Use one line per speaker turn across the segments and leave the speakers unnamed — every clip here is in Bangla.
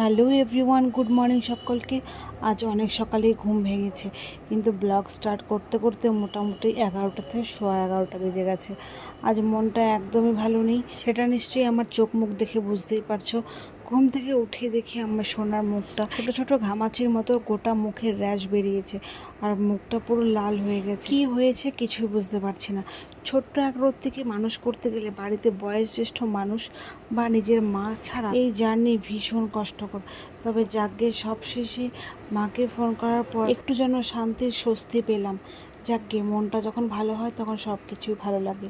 হ্যালো এভরিওয়ান, গুড মর্নিং সকলকে। আজ অনেক সকালে ঘুম ভেঙেছে, কিন্তু ব্লগ স্টার্ট করতে করতে মোটামুটি এগারোটা থেকে সোয়া এগারোটা বেজে গেছে। আজ মনটা একদমই ভালো নেই, সেটা নিশ্চয়ই আমার চোখ মুখ দেখে বুঝতেই পারছ। ঘুম থেকে উঠে দেখি আমার সোনার মুখটা ছোট ছোট ঘামাচির মতো গোটা মুখের র্যাশ বেরিয়েছে আর মুখটা পুরো লাল হয়ে গেছে। কি হয়েছে কিছুই বুঝতে পারছি না। ছোট্ট এক রোদ থেকে মানুষ করতে গেলে বাড়িতে বয়স জ্যেষ্ঠ মানুষ বা নিজের মা ছাড়া এই জার্নি ভীষণ কষ্টকর। তবে যাকে সব শেষে মাকে ফোন করার পর একটু যেন শান্তির স্বস্তি পেলাম। যাকে মনটা যখন ভালো হয় তখন সব কিছুই ভালো লাগে।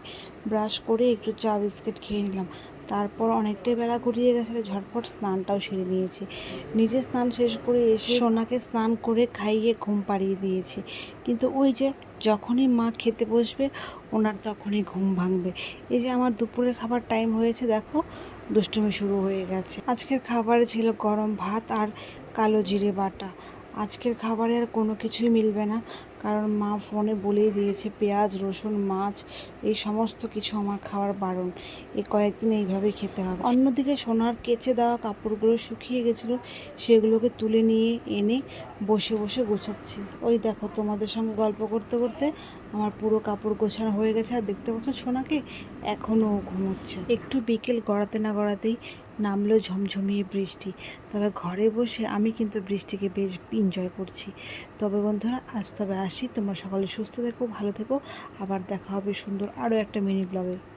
ব্রাশ করে একটু চা, বিস্কিট খেয়ে নিলাম। তারপর অনেকটাই বেলা ঘুরিয়ে গেছে, ঝটপট স্নানটাও সেরে নিয়েছি। নিজে স্নান শেষ করে এসে সোনাকে স্নান করে খাইয়ে ঘুম পাড়িয়ে দিয়েছি। কিন্তু ওই যে যখনই মা খেতে বসবে, ওনার তখনই ঘুম ভাঙবে। এই যে আমার দুপুরের খাবার টাইম হয়েছে, দেখো, দুষ্টুমি শুরু হয়ে গেছে। আজকের খাবারে ছিল গরম ভাত আর কালো জিরে বাটা। আজকের খাবারে আর কোনো কিছুই মিলবে না। কারণ মা ফোনে বলেই দিয়েছে, পেঁয়াজ, রসুন, মাছ, এই সমস্ত কিছু আমার খাওয়ার বারণ। এই কয়েকদিন এইভাবেই খেতে হবে। অন্যদিকে সোনার কেচে দেওয়া কাপড়গুলো শুকিয়ে গেছিল, সেগুলোকে তুলে নিয়ে এনে বসে বসে গোছাচ্ছি। ওই দেখো, তোমাদের সঙ্গে গল্প করতে করতে আমার পুরো কাপড় গোছানো হয়ে গেছে। আর দেখতে পাচ্ছ সোনাকে এখনও ঘুমোচ্ছে। একটু বিকেল গড়াতে না গড়াতেই নামলো ঝমঝমিয়ে বৃষ্টি। তবে ঘরে বসে আমি কিন্তু বৃষ্টিকে বেশ এনজয় করছি। তবে বন্ধুরা, আজ তবে আসি। তোমরা সকলে সুস্থ থেকো, ভালো থেকো। আবার দেখা হবে সুন্দর আরও একটা মিনি ব্লগে